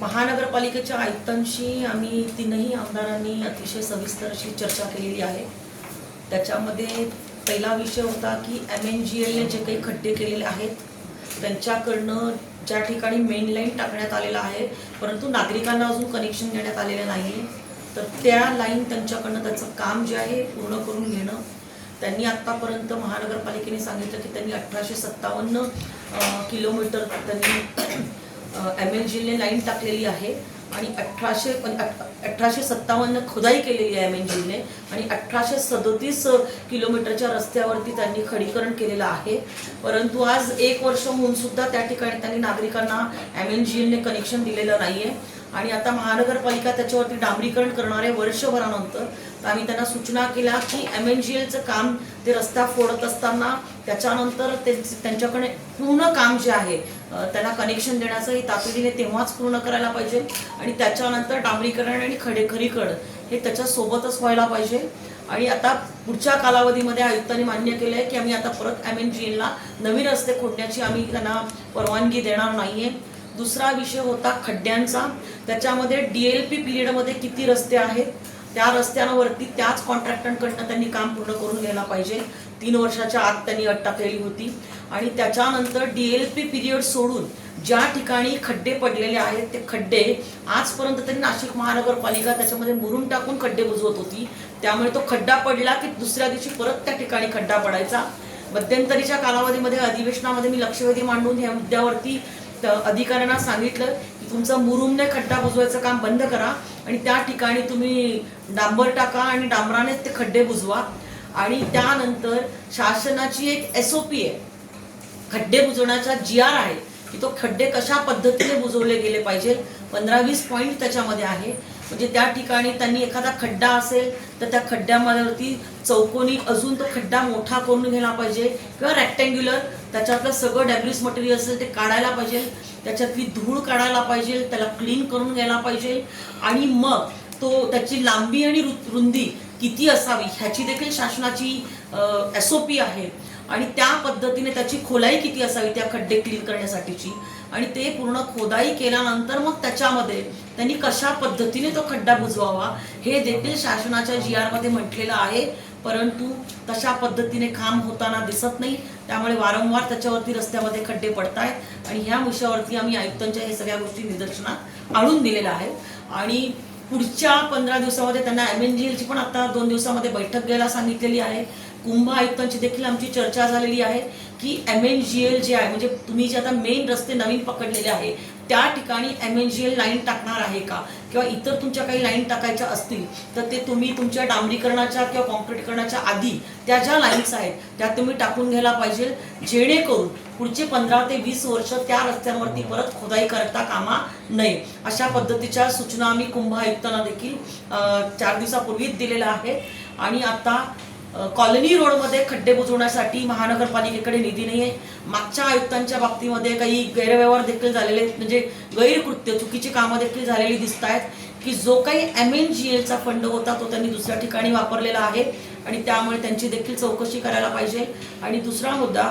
महानगरपालिकेच्या आयुक्तांशी आम्ही तीनही आमदारांनी अतिशय सविस्तर अशी चर्चा केलेली आहे. त्याच्यामध्ये पहिला विषय होता की एम एन जी एलने जे काही खड्डे केलेले आहेत त्यांच्याकडनं ज्या ठिकाणी मेन लाईन टाकण्यात आलेला आहे परंतु नागरिकांना अजून कनेक्शन देण्यात आलेलं नाही. तर त्या लाईन त्यांच्याकडनं त्याचं काम जे आहे पूर्ण करून घेणं. त्यांनी आत्तापर्यंत महानगरपालिकेने सांगितलं की त्यांनी अठराशे सत्तावन्न किलोमीटर त्यांनी एम एल जीने लाईन टाकलेली आहे आणि अठराशे अठराशे सत्तावन्न खुदाई केलेली आहे एम एन जीने आणि अठराशे सदोतीस किलोमीटरच्या रस्त्यावरती त्यांनी खडीकरण केलेलं आहे. परंतु आज एक वर्ष होऊन सुद्धा त्या ठिकाणी त्यांनी नागरिकांना एम एन जी कनेक्शन दिलेलं नाही आहे आणि आता महानगरपालिका त्याच्यावरती डांबरीकरण करणार आहे वर्षभरानंतर आम्ही त्यांना सूचना केल्या की एम एन जी एलचं काम ते रस्ता फोडत असताना त्याच्यानंतर ते त्यांच्याकडे पूर्ण काम जे आहे त्यांना कनेक्शन देण्याचं हे तातडीने तेव्हाच पूर्ण करायला पाहिजे. आणि त्याच्यानंतर डांबरीकरण आणि खडेखरीकरण हे त्याच्यासोबतच व्हायला पाहिजे. आणि आता पुढच्या कालावधीमध्ये आयुक्तांनी मान्य केलं आहे की आम्ही आता परत एम एन जी एलला नवीन रस्ते खोडण्याची आम्ही त्यांना परवानगी देणार नाहीये. दुसरा विषय होता खड्ड्यांचा. त्याच्यामध्ये डी एल पी पिरियडमध्ये किती रस्ते आहेत? त्या रस्त्यांवरती त्याच कॉन्ट्रॅक्टरकडनं त्यांनी काम पूर्ण करून घ्यायला पाहिजे. तीन वर्षाच्या आत त्यांनी अट टाकलेली होती. आणि त्याच्यानंतर डी एल पी पिरियड सोडून ज्या ठिकाणी खड्डे पडलेले आहेत ते खड्डे आजपर्यंत तरी नाशिक महानगरपालिका त्याच्यामध्ये मुरून टाकून खड्डे बुजवत होती. त्यामुळे तो खड्डा पडला की दुसऱ्या दिवशी परत त्या ठिकाणी खड्डा पडायचा. मध्यंतरीच्या कालावधीमध्ये अधिवेशनामध्ये मी लक्षवेधी मांडून या मुद्द्यावरती अधिकाऱ्यांना सांगितलं की तुमचं मुरुमने खड्डा बुजवायचं काम बंद करा आणि त्या ठिकाणी तुम्ही डांबर टाका आणि डांबरानेच ते खड्डे बुजवा. आणि त्यानंतर शासनाची एक एस ओ पी आहे. खड्डे बुजवण्याचा जी आर आहे की तो खड्डे कशा पद्धतीने बुजवले गेले पाहिजे? पंधरा वीस पॉईंट त्याच्यामध्ये आहे. म्हणजे त्या ठिकाणी त्यांनी एखादा खड्डा असेल तर त्या खड्ड्यामध्ये चौकोनी अजून तो खड्डा मोठा करून घ्यायला पाहिजे किंवा रेक्टँग्युलर त्याच्यातलं सगळं डॅब्रिस मटेरियल असेल ते काढायला पाहिजे. त्याच्यातली धूळ काढायला पाहिजे. त्याला क्लीन करून घ्यायला पाहिजे. आणि मग तो त्याची लांबी आणि रु- रुंदी किती असावी ह्याची देखील शासनाची एस ओ पी आहे. आणि त्या पद्धतीने त्याची खोलाई किती असावी त्या खड्डे क्लीन करण्यासाठीची. आणि ते पूर्ण खोदाई केल्यानंतर मग त्याच्यामध्ये त्यांनी कशा पद्धतीने तो खड्डा बुजवावा हे देखील शासनाच्या जी आरमध्ये म्हटलेलं आहे. परंतु तशा पद्धतीने काम होताना दिसत नाही. त्यामुळे वारंवार त्याच्यावरती रस्त्यामध्ये खड्डे पडत आहेत आणि ह्या विषयावरती आम्ही आयुक्तांच्या हे सगळ्या गोष्टी निदर्शनात आणून दिलेल्या आहेत. आणि पुढच्या पंधरा दिवसामध्ये त्यांना एम एन जी एलची पण आता दोन दिवसामध्ये बैठक घ्यायला सांगितलेली आहे. कुंभ आयुक्तांची देखील आमची चर्चा झालेली आहे की M N G L J आहे म्हणजे तुम्ही जे आता मेन रस्ते नवीन पकडलेले आहे त्या ठिकाणी M N G L line टाकणार आहे का? किंवा इतर तुमच्या काही लाईन टाकायच्या असतील तर ते तुम्ही तुमच्या डांबरीकरणाच्या किंवा कॉन्क्रीटकरणाच्या आधी त्या ज्या लाईन्स आहेत त्या तुम्ही टाकून घ्यायला पाहिजे जेणेकरून पुढचे पंधरा ते वीस वर्ष त्या रस्त्यांवरती परत खोदाई करता कामा नये. अशा पद्धतीच्या सूचना आम्ही कुंभ आयुक्तांना देखील चार दिवसापूर्वीच दिलेल्या आहेत. आणि आता कॉलनी रोडमध्ये खड्डे बुजवण्यासाठी महानगरपालिकेकडे निधी नाही आहे मागच्या आयुक्तांच्या बाबतीमध्ये काही गैरव्यवहार देखील झालेले आहेत, म्हणजे गैरकृत्य चुकीची कामं देखील झालेली दिसत आहेत की जो काही एम एन जी एलचा फंड होता तो त्यांनी दुसऱ्या ठिकाणी वापरलेला आहे आणि त्यामुळे त्यांची देखील चौकशी करायला पाहिजे. आणि दुसरा मुद्दा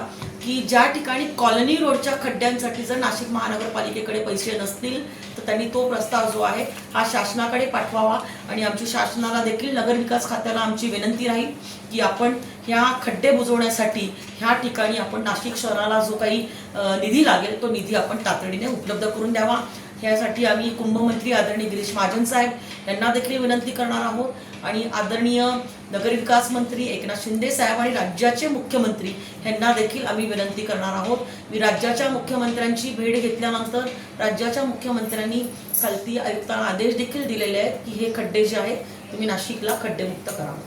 की ज्या ठिकाणी कॉलनी रोडच्या खड्ड्यांसाठी जर नाशिक महानगरपालिकेकडे पैसे नसतील त्यांनी तो प्रस्ताव जो आहे हा शासनाकडे पाठवावा. आणि आमची शासनाला देखील नगरविकास खात्याला आमची विनंती राहील की आपण ह्या खड्डे बुजवण्यासाठी ह्या ठिकाणी आपण नाशिक शहराला जो काही निधी लागेल तो निधी आपण तातडीने उपलब्ध करून द्यावा. ह्यासाठी आम्ही कुंभमंत्री आदरणीय गिरीश महाजन साहेब यांना देखील विनंती करणार आहोत. आणि आदरणीय नगरविकास मंत्री एकनाथ शिंदे साहेब आणि राज्याचे मुख्यमंत्री यांना देखील आम्ही विनंती करणार आहोत. मी राज्याच्या मुख्यमंत्र्यांची भेट घेतल्यानंतर राज्याच्या मुख्यमंत्र्यांनी खालती आयुक्तांना आदेश देखील दिलेले आहेत की हे खड्डे जे आहेत तुम्ही नाशिकला खड्डेमुक्त करा.